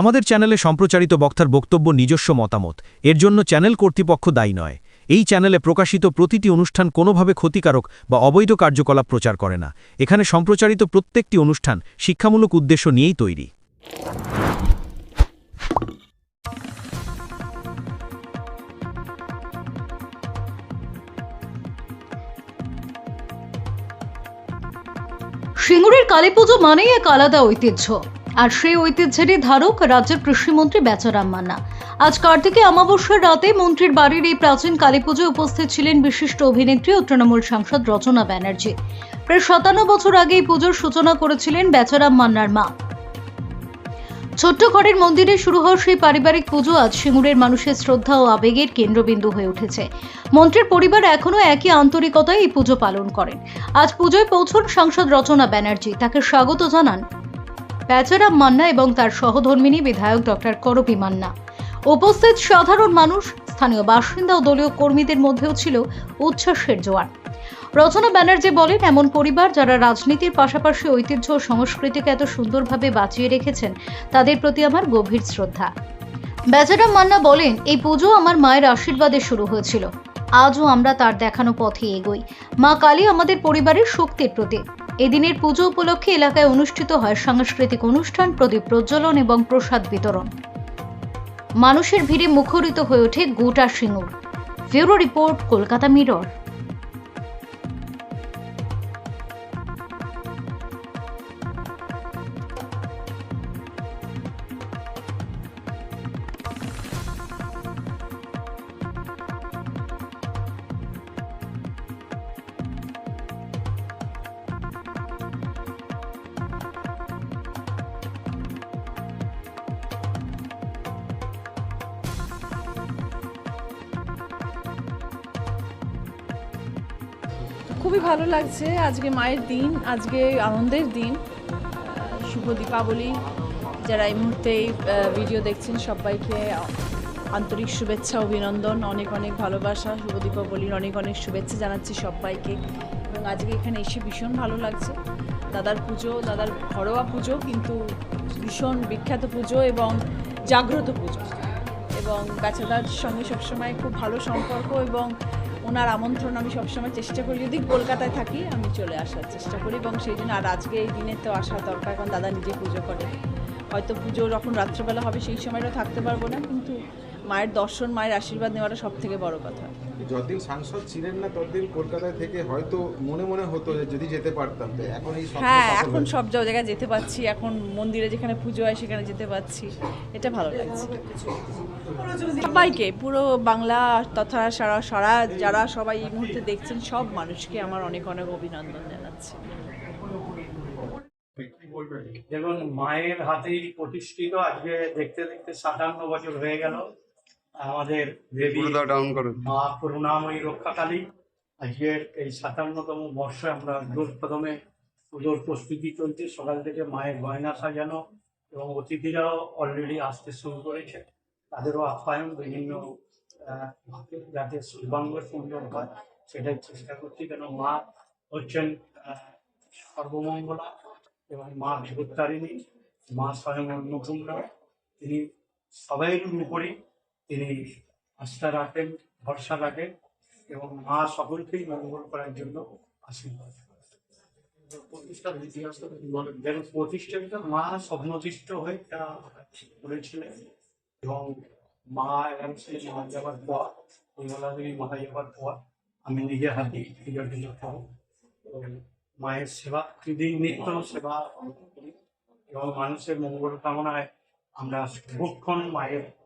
আমাদের চ্যানেলে সম্প্রচারিত বক্তার বক্তব্য নিজস্ব মতামত। এর জন্য চ্যানেল কর্তৃপক্ষ দায়ী নয়। এই চ্যানেলে প্রকাশিত প্রতিটি অনুষ্ঠান কোনোভাবে ক্ষতিকারক বা অবৈধ কার্যকলাপ প্রচার করে না। এখানে সম্প্রচারিত প্রত্যেকটি অনুষ্ঠান শিক্ষামূলক উদ্দেশ্য নিয়েই তৈরি। সিঙ্গুরের কালীপুজো মানেই এক আলাদা ঐতিহ্য। আর সেই ঐতিহ্যেরই ধারক রাজ্যের কৃষিমন্ত্রী বেচারাম মান্না। আজ কার্তিকে অমাবস্যার রাতে মন্ত্রীর বাড়ির এই প্রাচীন কালীপুজোয় উপস্থিত ছিলেন বিশিষ্ট অভিনেত্রী ও তৃণমূল সাংসদ রচনা ব্যানার্জি। প্রায় সাতান্ন বছর আগে এই পুজোর সূচনা করেছিলেন বেচারাম মান্নার মা। ছোট্ট ঘরের মন্দিরে শুরু হওয়া সেই পারিবারিক পুজো আজ সিঙ্গুরের মানুষের শ্রদ্ধা ও আবেগের কেন্দ্রবিন্দু হয়ে উঠেছে। মন্ত্রীর পরিবার এখনও একই আন্তরিকতায় এই পুজো পালন করেন। আজ পুজোয় পৌঁছন সাংসদ রচনা ব্যানার্জি। তাকে স্বাগত জানান বেচারাম মান্না এবং তার সহধর্মিনী বিধায়ক ডক্টর করবি মান্না। উপস্থিত সাধারণ মানুষ, স্থানীয় বাসিন্দা ও দলীয় কর্মীদের মধ্যেও ছিল উচ্ছ্বাসের জোয়ার। রচনা ব্যানার্জি বলেন, এমন পরিবার যারা রাজনীতির পাশাপাশি ঐতিহ্য ও সংস্কৃতিকে এত সুন্দরভাবে বাঁচিয়ে রেখেছেন, তাদের প্রতি আমার গভীর শ্রদ্ধা। বেচারাম মান্না বলেন, এই পুজো আমার মায়ের আশীর্বাদে শুরু হয়েছিল। আজও আমরা তার দেখানো পথে এগোই। মা কালী আমাদের পরিবারের শক্তির প্রতীক। এদিনের পুজো উপলক্ষে এলাকায় অনুষ্ঠিত হয় সাংস্কৃতিক অনুষ্ঠান, প্রদীপ প্রজ্বলন এবং প্রসাদ বিতরণ। মানুষের ভিড়ে মুখরিত হয়ে ওঠে গোটা Singur. Bureau report, Kolkata Mirror. খুবই ভালো লাগছে। আজকে মায়ের দিন, আজকে আনন্দের দিন। শুভ দীপাবলি। যারা এই মুহূর্তে এই ভিডিও দেখছেন, সবাইকে আন্তরিক শুভেচ্ছা, অভিনন্দন, অনেক অনেক ভালোবাসা। শুভ দীপাবলির অনেক অনেক শুভেচ্ছা জানাচ্ছি সবাইকে। এবং আজকে এখানে এসে ভীষণ ভালো লাগছে। দাদার পুজো, দাদার ঘরোয়া পুজো, কিন্তু ভীষণ বিখ্যাত পুজো এবং জাগ্রত পুজো। এবং গাছাদার সঙ্গে সবসময় খুব ভালো সম্পর্ক এবং ওনার আমন্ত্রণ আমি সবসময় চেষ্টা করি। যদি কলকাতায় থাকি, আমি চলে আসার চেষ্টা করি এবং সেই জন্য আর আজকে এই দিনে তো আসা দরকার, কারণ দাদা নিজে পুজো করে। হয়তো পুজো যখন রাত্রেবেলা হবে, সেই সময়টা থাকতে পারব না, কিন্তু মায়ের দর্শন মায়ের আশীর্বাদ নেওয়াটা সব থেকে বড় কথা। যতদিন সাংসদ ছিলেন না ততদিন কলকাতায় থেকে হয়তো মনে মনে হতো যে যদি যেতে পারতাম এখন এই হ্যাঁ এখন সব জায়গায় যেতে পাচ্ছি এখন মন্দিরে যেখানে পুজো হয় সেখানে যেতে পাচ্ছি এটা ভালো লাগছে। সবাইকে পুরো বাংলা তথা সারা সারা যারা সবাই এই মুহূর্তে দেখছেন সব মানুষকে আমার অনেক অনেক অভিনন্দন জানাচ্ছি। দেখুন মায়ের হাতেই প্রতিষ্ঠিত আজকে দেখতে দেখতে সাতান্ন বছর হয়ে গেল। আমাদের দেবী ডাউন করুন। মা করুণাময়ী রক্ষাকালী। আজকের এই সাতান্নতম বর্ষে আমরা রোজ প্রথমে পুজোর প্রস্তুতি চলছে। সকাল থেকে মায়ের গয়না সাজানো এবং অতিথিরাও অলরেডি আসতে শুরু করেছে। তাদেরও আপ্যায়ন বিভিন্ন যাতে শুভাঙ্গ সুন্দর হয় সেটাই চেষ্টা করছি। কেন মা হচ্ছেন সর্বমঙ্গলা এবং মা বিপত্তারিণী। মা স্বয়ং অন্নপূর্ণা। তিনি সবাইয়ের উপরেই তিনি আস্থা রাখেন ভরসা রাখেন এবং মা সকলকেই মঙ্গল করার জন্য আশীর্বাদ প্রতিষ্ঠার ইতিহাস দেখুন প্রতিষ্ঠানটা মা স্বপ্নদৃষ্ট হয়ে তা করেছিলেন এবং মা একাংশে মারা যাওয়ার পর নির্মলা দেবী মারা যাওয়ার পর আমি নিজের হাতে পুজো টুজো খাব এবং মায়ের সেবা দিন নিত্য সেবা করি। এবং মানুষের মঙ্গল কামনায় আমরা বহুক্ষণ মায়ের।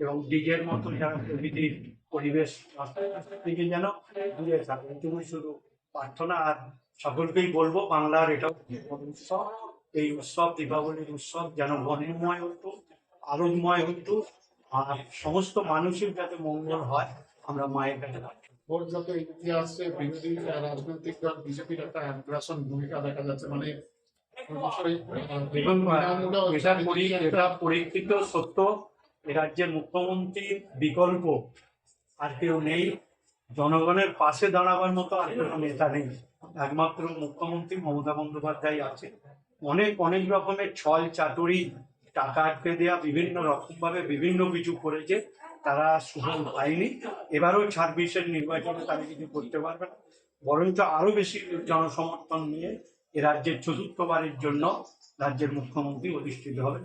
এবং ডিজের মতো যারা প্রকৃতির পরিবেশ নষ্ট থেকে যেন দূরে থাকে। এটুকুই শুধু প্রার্থনা আর সকলকেই বলব বাংলার এটা উৎসব। এই উৎসব দীপাবলির উৎসব যেন বর্ণময় হতো আনন্দময় হতো আর সমস্ত মানুষের যাতে মঙ্গল হয় আমরা মায়ের কাছে ওর যত ইতিহাসে বিরোধী রাজনৈতিক দল বিজেপির একটা অ্যাগ্রাসন ভূমিকা দেখা যাচ্ছে মানে পরীক্ষিত সত্য রাজ্যের মুখ্যমন্ত্রীর বিকল্প আর কেউ নেই। জনগণের পাশে দাঁড়াবার মতো আর কোনো নেতা নেই। একমাত্র মুখ্যমন্ত্রী মমতা বন্দ্যোপাধ্যায় আছে অনেক অনেক রকমের ছল চাতুরি টাকা আটকে দেওয়া বিভিন্ন রকম ভাবে বিভিন্ন কিছু করেছে। তারা সুফল পায়নি। এবারও ছাব্বিশের নির্বাচনে তারা কিছু করতে পারবে না। বরঞ্চ আরও বেশি জনসমর্থন নিয়ে এ রাজ্যের চতুর্থবারের জন্য রাজ্যের মুখ্যমন্ত্রী অধিষ্ঠিত হবেন।